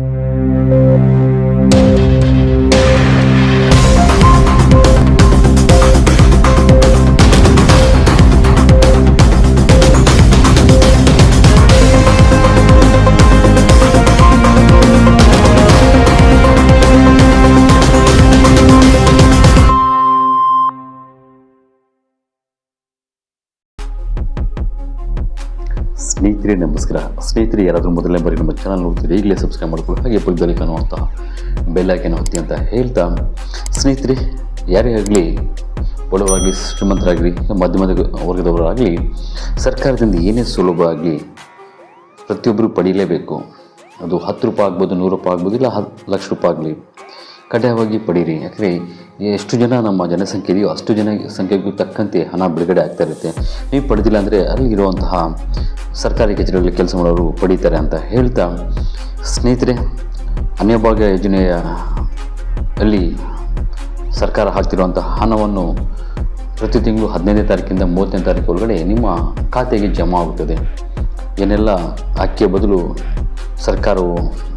thank you ಸ್ನೇಹಿತರೆ, ನಮಸ್ಕಾರ. ಸ್ನೇಹಿತರೆ, ಯಾರಾದರೂ ಮೊದಲನೇ ಬಾರಿ ನಮ್ಮ ಚಾನಲ್ ನೋಡ್ತೀರಿ ಈಗಲೇ ಸಬ್ಸ್ಕ್ರೈಬ್ ಮಾಡ್ಕೊಳ್ಳಿ. ಹಾಗೆ ಪಕ್ಕದಲ್ಲಿ ಕಾಣುವಂತಹ ಬೆಲ್ ಐಕನ್ ಒತ್ತಿ ಅಂತ ಹೇಳ್ತಾ, ಸ್ನೇಹಿತರೆ, ಯಾರೇ ಆಗಲಿ ಬಡವರಾಗಲಿ ಶ್ರೀಮಂತರಾಗಲಿ, ಮಧ್ಯಮದ ವರ್ಗದವರಾಗಲಿ, ಸರ್ಕಾರದಿಂದ ಏನೇ ಸುಲಭ ಆಗಲಿ, ಪ್ರತಿಯೊಬ್ಬರು ಪಡೀಲೇಬೇಕು. ಅದು ಹತ್ತು ರೂಪಾಯಿ ಆಗ್ಬೋದು, ನೂರು ರೂಪಾಯಿ ಆಗ್ಬೋದು, ಇಲ್ಲ ಹತ್ತು ಲಕ್ಷ ರೂಪಾಯಿ ಆಗಲಿ. ಕಡ್ಡಾಯವಾಗಿ ಪಡೀರಿ. ಯಾಕಂದರೆ ಎಷ್ಟು ಜನ ನಮ್ಮ ಜನಸಂಖ್ಯೆ ಇದೆಯೋ ಅಷ್ಟು ಜನ ಸಂಖ್ಯೆಗೂ ತಕ್ಕಂತೆ ಹಣ ಬಿಡುಗಡೆ ಆಗ್ತಾ ಇರುತ್ತೆ. ನೀವು ಪಡೆದಿಲ್ಲ ಅಂದರೆ ಅಲ್ಲಿರುವಂತಹ ಸರ್ಕಾರಿ ಕಚೇರಿಗಳಲ್ಲಿ ಕೆಲಸ ಮಾಡೋರು ಪಡೀತಾರೆ ಅಂತ ಹೇಳ್ತಾ, ಸ್ನೇಹಿತರೆ, ಅನ್ಯಭಾಗ್ಯ ಯೋಜನೆಯ ಅಲ್ಲಿ ಸರ್ಕಾರ ಹಾಕ್ತಿರುವಂಥ ಹಣವನ್ನು ಪ್ರತಿ ತಿಂಗಳು ಹದಿನೈದನೇ ತಾರೀಕಿಂದ ಮೂವತ್ತನೇ ತಾರೀಕು ಒಳಗಡೆ ನಿಮ್ಮ ಖಾತೆಗೆ ಜಮಾ ಆಗುತ್ತದೆ ಏನೆಲ್ಲ ಅಕ್ಕಿಯ ಬದಲು ಸರ್ಕಾರವು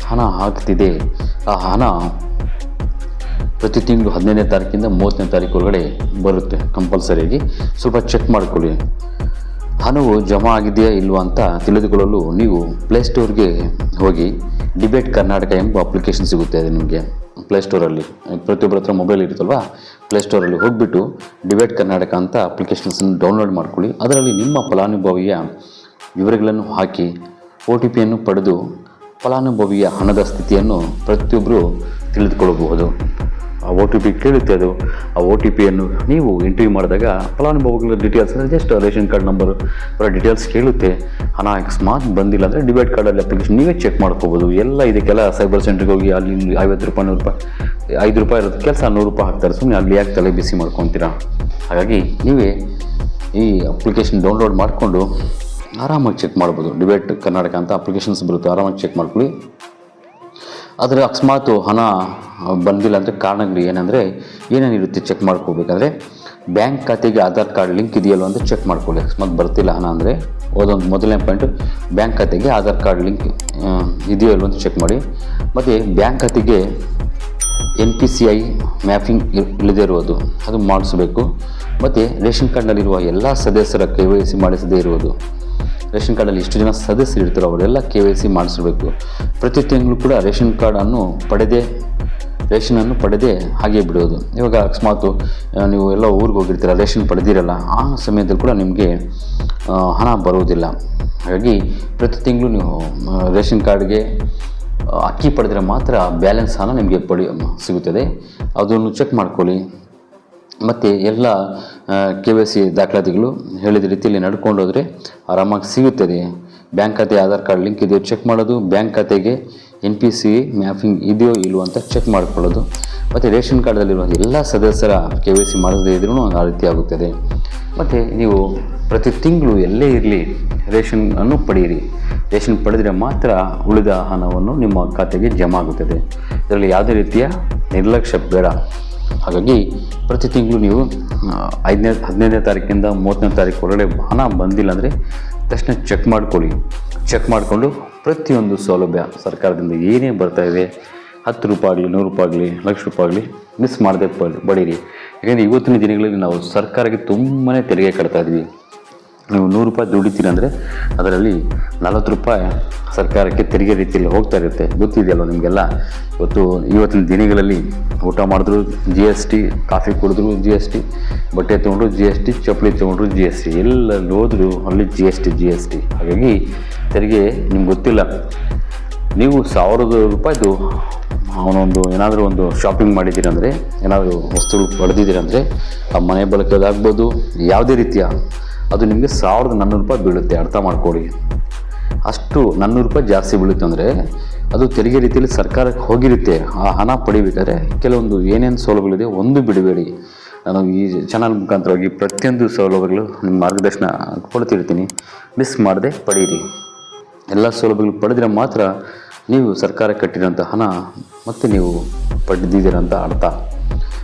ಹಣ ಹಾಕ್ತಿದೆ. ಆ ಹಣ ಪ್ರತಿ ತಿಂಗಳು ಹದಿನೈದನೇ ತಾರೀಕಿಂದ ಮೂವತ್ತನೇ ತಾರೀಕು ಒಳಗಡೆ ಬರುತ್ತೆ ಕಂಪಲ್ಸರಿಯಾಗಿ. ಸ್ವಲ್ಪ ಚೆಕ್ ಮಾಡಿಕೊಳ್ಳಿ. ಹಣವು ಜಮಾ ಆಗಿದೆಯಾ ಇಲ್ವಾ ಅಂತ ತಿಳಿದುಕೊಳ್ಳಲು ನೀವು ಪ್ಲೇಸ್ಟೋರ್ಗೆ ಹೋಗಿ ಡಿಬೇಟ್ ಕರ್ನಾಟಕ ಎಂಬ ಅಪ್ಲಿಕೇಶನ್ ಸಿಗುತ್ತೆ ಅದು ನಿಮಗೆ. ಪ್ಲೇಸ್ಟೋರಲ್ಲಿ ಪ್ರತಿಯೊಬ್ಬರ ಹತ್ರ ಮೊಬೈಲ್ ಇರುತ್ತಲ್ವಾ? ಪ್ಲೇಸ್ಟೋರಲ್ಲಿ ಹೋಗಿಬಿಟ್ಟು ಡಿಬೇಟ್ ಕರ್ನಾಟಕ ಅಂತ ಅಪ್ಲಿಕೇಶನ್ಸನ್ನು ಡೌನ್ಲೋಡ್ ಮಾಡ್ಕೊಳ್ಳಿ. ಅದರಲ್ಲಿ ನಿಮ್ಮ ಫಲಾನುಭವಿಯ ವಿವರಗಳನ್ನು ಹಾಕಿ ಒ ಟಿ ಪಿಯನ್ನು ಪಡೆದು ಫಲಾನುಭವಿಯ ಹಣದ ಸ್ಥಿತಿಯನ್ನು ಪ್ರತಿಯೊಬ್ಬರು ತಿಳಿದುಕೊಳ್ಳಬಹುದು. ಆ ಒ ಟಿ ಪಿ ಕೇಳುತ್ತೆ ಅದು, ಆ ಒ ಟಿ ಪಿಯನ್ನು ನೀವು ಎಂಟ್ರಿ ಮಾಡಿದಾಗ ಫಲಾನುಭವಿಗಳ ಡೀಟೇಲ್ಸ್ ಅಂದರೆ ಜಸ್ಟ್ ರೇಷನ್ ಕಾರ್ಡ್ ನಂಬರ್ ಅವರ ಡೀಟೇಲ್ಸ್ ಕೇಳುತ್ತೆ. ಹಣ ಅಕಸ್ಮಾತ್ ಬಂದಿಲ್ಲ ಅಂದರೆ ಡಿಬೇಟ್ ಕಾರ್ಡಲ್ಲಿ ಅಪ್ಲಿಕೇಶನ್ ನೀವೇ ಚೆಕ್ ಮಾಡ್ಕೋಬೋದು. ಎಲ್ಲ ಇದಕ್ಕೆಲ್ಲ ಸೈಬರ್ ಸೆಂಟ್ರಿಗೆ ಹೋಗಿ ಅಲ್ಲಿ ಐವತ್ತು ರೂಪಾಯಿ, ನೂರು ರೂಪಾಯಿ, ಐದು ರೂಪಾಯಿ ಇರೋದು ಕೆಲಸ ನೂರು ರೂಪಾಯಿ ಹಾಕ್ತಾರೆ ಸುಮ್ಮನೆ ಅಲ್ಲಿ ಯಾಕೆ ತಲೆ ಬಿಸಿ ಮಾಡ್ಕೊತೀರಾ? ಹಾಗಾಗಿ ನೀವೇ ಈ ಅಪ್ಲಿಕೇಶನ್ ಡೌನ್ಲೋಡ್ ಮಾಡಿಕೊಂಡು ಆರಾಮಾಗಿ ಚೆಕ್ ಮಾಡ್ಬೋದು. ಡಿಬೇಟ್ ಕರ್ನಾಟಕ ಅಂತ ಅಪ್ಲಿಕೇಶನ್ಸ್ ಬರುತ್ತೆ. ಆರಾಮಾಗಿ ಚೆಕ್ ಮಾಡ್ಕೊಳ್ಳಿ. ಆದರೆ ಅಕಸ್ಮಾತ್ ಹಣ ಬಂದಿಲ್ಲ ಅಂದರೆ ಕಾರಣಗಳು ಏನಂದರೆ ಏನೇನಿರುತ್ತೆ ಚೆಕ್ ಮಾಡ್ಕೋಬೇಕಾದ್ರೆ ಬ್ಯಾಂಕ್ ಖಾತೆಗೆ ಆಧಾರ್ ಕಾರ್ಡ್ ಲಿಂಕ್ ಇದೆಯಲ್ಲ ಅಂತ ಚೆಕ್ ಮಾಡ್ಕೊಳ್ಳಿ. ಅಕಸ್ಮಾತ್ ಬರ್ತಿಲ್ಲ ಹಣ ಅಂದರೆ ಅದೊಂದು ಮೊದಲನೇ ಪಾಯಿಂಟು ಬ್ಯಾಂಕ್ ಖಾತೆಗೆ ಆಧಾರ್ ಕಾರ್ಡ್ ಲಿಂಕ್ ಇದೆಯಲ್ಲ ಅಂತ ಚೆಕ್ ಮಾಡಿ. ಮತ್ತು ಬ್ಯಾಂಕ್ ಖಾತೆಗೆ N P C I mapping ಇಲ್ಲದೇ ಇರುವುದು ಅದು ಮಾಡಿಸಬೇಕು. ಮತ್ತು ರೇಷನ್ ಕಾರ್ಡ್ನಲ್ಲಿರುವ ಎಲ್ಲ ಸದಸ್ಯರ ಕೆ ವೈ ಸಿ ಮಾಡಿಸದೇ ಇರುವುದು ರೇಷನ್ ಕಾರ್ಡಲ್ಲಿ ಎಷ್ಟು ಜನ ಸದಸ್ಯರು ಇರ್ತಾರೋ ಅವರೆಲ್ಲ ಕೆ ವೈ ಸಿ ಮಾಡಿಸಬೇಕು. ಪ್ರತಿ ತಿಂಗಳು ಕೂಡ ರೇಷನ್ ಕಾರ್ಡನ್ನು ಪಡೆದೇ ರೇಷನನ್ನು ಪಡೆದೇ ಹಾಗೆ ಬಿಡೋದು. ಇವಾಗ ಅಕಸ್ಮಾತು ನೀವು ಎಲ್ಲ ಊರಿಗೆ ಹೋಗಿರ್ತೀರ, ರೇಷನ್ ಪಡೆದಿರಲ್ಲ, ಆ ಸಮಯದಲ್ಲಿ ಕೂಡ ನಿಮಗೆ ಹಣ ಬರುವುದಿಲ್ಲ ಹಾಗಾಗಿ ಪ್ರತಿ ತಿಂಗಳು ನೀವು ರೇಷನ್ ಕಾರ್ಡ್ಗೆ ಅಕ್ಕಿ ಪಡೆದರೆ ಮಾತ್ರ ಬ್ಯಾಲೆನ್ಸ್ ಹಣ ನಿಮಗೆ ಪಡಿ, ಸಿಗುತ್ತದೆ. ಅದನ್ನು ಚೆಕ್ ಮಾಡ್ಕೊಳ್ಳಿ. ಮತ್ತು ಎಲ್ಲ ಕೆ ವೈ ಸಿ ದಾಖಲಾತಿಗಳು ಹೇಳಿದ ರೀತಿಯಲ್ಲಿ ನಡ್ಕೊಂಡು ಹೋದರೆ ಆರಾಮಾಗಿ ಸಿಗುತ್ತದೆ. ಬ್ಯಾಂಕ್ ಖಾತೆ, ಆಧಾರ್ ಕಾರ್ಡ್ ಲಿಂಕ್ ಇದೆಯೋ ಚೆಕ್ ಮಾಡೋದು, ಬ್ಯಾಂಕ್ ಖಾತೆಗೆ ಎನ್ ಪಿ ಸಿ ಮ್ಯಾಪಿಂಗ್ ಇದೆಯೋ ಇಲ್ಲವೋ ಅಂತ ಚೆಕ್ ಮಾಡ್ಕೊಳ್ಳೋದು. ಮತ್ತು ರೇಷನ್ ಕಾರ್ಡಲ್ಲಿರುವ ಎಲ್ಲ ಸದಸ್ಯರ ಕೆ ವೈ ಸಿ ಮಾಡದೇ ಇದ್ರೂ ಆ ರೀತಿ ಆಗುತ್ತದೆ. ಮತ್ತು ನೀವು ಪ್ರತಿ ತಿಂಗಳು ಎಲ್ಲೇ ಇರಲಿ ರೇಷನನ್ನು ಪಡೆಯಿರಿ. ರೇಷನ್ ಪಡೆದರೆ ಮಾತ್ರ ಉಳಿದ ಹಣವನ್ನು ನಿಮ್ಮ ಖಾತೆಗೆ ಜಮಾ ಆಗುತ್ತದೆ. ಇದರಲ್ಲಿ ಯಾವುದೇ ರೀತಿಯ ನಿರ್ಲಕ್ಷ್ಯ ಬೇಡ. ಹಾಗಾಗಿ ಪ್ರತಿ ತಿಂಗಳು ನೀವು ಐದನೇ, ಹದಿನೈದನೇ ತಾರೀಕಿಂದ ಮೂವತ್ತನೇ ತಾರೀಕು ಒಳಗಡೆ ಹಣ ಬಂದಿಲ್ಲ ಅಂದರೆ ತಕ್ಷಣ ಚೆಕ್ ಮಾಡ್ಕೊಳ್ಳಿ. ಚೆಕ್ ಮಾಡಿಕೊಂಡು ಪ್ರತಿಯೊಂದು ಸೌಲಭ್ಯ ಸರ್ಕಾರದಿಂದ ಏನೇ ಬರ್ತಾ ಇದೆ, ಹತ್ತು ರೂಪಾಯಿ ಆಗಲಿ ನೂರು ರೂಪಾಯಿ ಆಗಲಿ ಲಕ್ಷ ರೂಪಾಯಿ ಆಗಲಿ ಮಿಸ್ ಮಾಡದೆ ಬಡೀರಿ. ಯಾಕೆಂದರೆ ಇವತ್ತಿನ ದಿನಗಳಲ್ಲಿ ನಾವು ಸರ್ಕಾರಕ್ಕೆ ತುಂಬಾ ತೆರಿಗೆ ಕಟ್ತಾ ಇದ್ವಿ. ನೀವು ನೂರು ರೂಪಾಯಿ ದುಡಿತೀರ ಅಂದರೆ ಅದರಲ್ಲಿ ನಲವತ್ತು ರೂಪಾಯಿ ಸರ್ಕಾರಕ್ಕೆ ತೆರಿಗೆ ರೀತಿಯಲ್ಲಿ ಹೋಗ್ತಾ ಇರುತ್ತೆ. ಗೊತ್ತಿದೆಯಲ್ಲ ನಿಮಗೆಲ್ಲ? ಇವತ್ತು ಇವತ್ತಿನ ದಿನಗಳಲ್ಲಿ ಊಟ ಮಾಡಿದ್ರು ಜಿ ಎಸ್ ಟಿ ಕಾಫಿ ಕುಡಿದ್ರು ಜಿ ಎಸ್ ಟಿ ಬಟ್ಟೆ ತೊಗೊಂಡ್ರು ಜಿ ಎಸ್ ಟಿ ಚಪ್ಪಲಿ ತೊಗೊಂಡ್ರು ಜಿ ಎಸ್ ಟಿ ಎಲ್ಲೆಲ್ಲಿ ಹೋದ್ರು ಅಲ್ಲಿ G S T G S T ಹಾಗಾಗಿ ತೆರಿಗೆ ನಿಮ್ಗೆ ಗೊತ್ತಿಲ್ಲ. ನೀವು ಸಾವಿರದ ರೂಪಾಯಿದು ಅವನೊಂದು ಏನಾದರೂ ಒಂದು ಶಾಪಿಂಗ್ ಮಾಡಿದ್ದೀರಿ ಅಂದರೆ, ಏನಾದರೂ ವಸ್ತುಗಳು ಪಡೆದಿದ್ದೀರಿ ಅಂದರೆ, ಆ ಮನೆ ಬಳಕೆದಾಗ್ಬೋದು, ಯಾವುದೇ ರೀತಿಯ ಅದು ನಿಮಗೆ ಸಾವಿರದ ನಾನ್ನೂರು ರೂಪಾಯಿ ಬೀಳುತ್ತೆ, ಅರ್ಥ ಮಾಡ್ಕೊಳ್ಳಿ. ಅಷ್ಟು ನಾನ್ನೂರು ರೂಪಾಯಿ ಜಾಸ್ತಿ ಬೀಳುತ್ತೆ ಅಂದರೆ ಅದು ತೆರಿಗೆ ರೀತಿಯಲ್ಲಿ ಸರ್ಕಾರಕ್ಕೆ ಹೋಗಿರುತ್ತೆ. ಆ ಹಣ ಪಡಿಬೇಕಾದ್ರೆ ಕೆಲವೊಂದು ಏನೇನು ಸೌಲಭ್ಯಗಳಿದೆ ಒಂದು ಬಿಡಬೇಡಿ. ನಾನು ಈ ಚಾನಲ್ ಮುಖಾಂತರವಾಗಿ ಪ್ರತಿಯೊಂದು ಸೌಲಭ್ಯಗಳು ನಿಮ್ಮ ಮಾರ್ಗದರ್ಶನ ಕೊಡ್ತಿರ್ತೀನಿ. ಮಿಸ್ ಮಾಡದೆ ಪಡೀರಿ. ಎಲ್ಲ ಸೌಲಭ್ಯಗಳು ಪಡೆದರೆ ಮಾತ್ರ ನೀವು ಸರ್ಕಾರ ಕಟ್ಟಿರೋಂಥ ಹಣ ಮತ್ತು ನೀವು ಪಡೆದಿದ್ದೀರಂತ ಅರ್ಥ.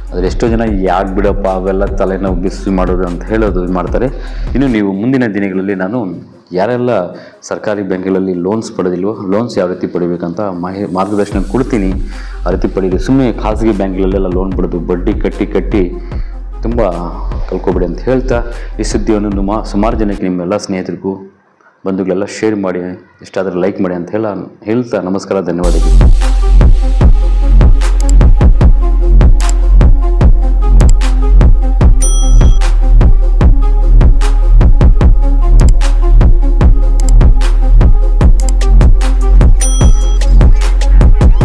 ಆದರೆ ಎಷ್ಟೋ ಜನ ಯಾಕೆ ಬಿಡಪ್ಪ ಅವೆಲ್ಲ ತಲೆನೋವು ಬಿಸಿ ಮಾಡೋದು ಅಂತ ಹೇಳೋದು ಮಾಡ್ತಾರೆ. ಇನ್ನು ನೀವು ಮುಂದಿನ ದಿನಗಳಲ್ಲಿ ನಾನು ಯಾರೆಲ್ಲ ಸರ್ಕಾರಿ ಬ್ಯಾಂಕ್ಗಳಲ್ಲಿ ಲೋನ್ಸ್ ಪಡೆದಿಲ್ವೋ ಲೋನ್ಸ್ ಯಾವ ರೀತಿ ಪಡಿಬೇಕಂತ ಮಾಹಿ, ಮಾರ್ಗದರ್ಶನ ಕೊಡ್ತೀನಿ. ಆ ರೀತಿ ಪಡೀರಿ ಸುಮ್ಮನೆ ಖಾಸಗಿ ಬ್ಯಾಂಕ್ಗಳಲ್ಲೆಲ್ಲ ಲೋನ್ ಪಡೆದು ಬಡ್ಡಿ ಕಟ್ಟಿ ಕಟ್ಟಿ ತುಂಬ ಕಲ್ಕೊಬೇಡಿ ಅಂತ ಹೇಳ್ತಾ, ಈ ಸುದ್ದಿಯನ್ನು ನಿಮ್ಮ ಸುಮಾರು ಜನಕ್ಕೆ ನಿಮ್ಮೆಲ್ಲ ಸ್ನೇಹಿತರಿಗೂ ಬಂಧುಗಳೆಲ್ಲ ಶೇರ್ ಮಾಡಿ ಇಷ್ಟ ಆದರೆ ಲೈಕ್ ಮಾಡಿ ಅಂತ ಹೇಳ, ಹೇಳ್ತಾ ನಮಸ್ಕಾರ, ಧನ್ಯವಾದಗಳು.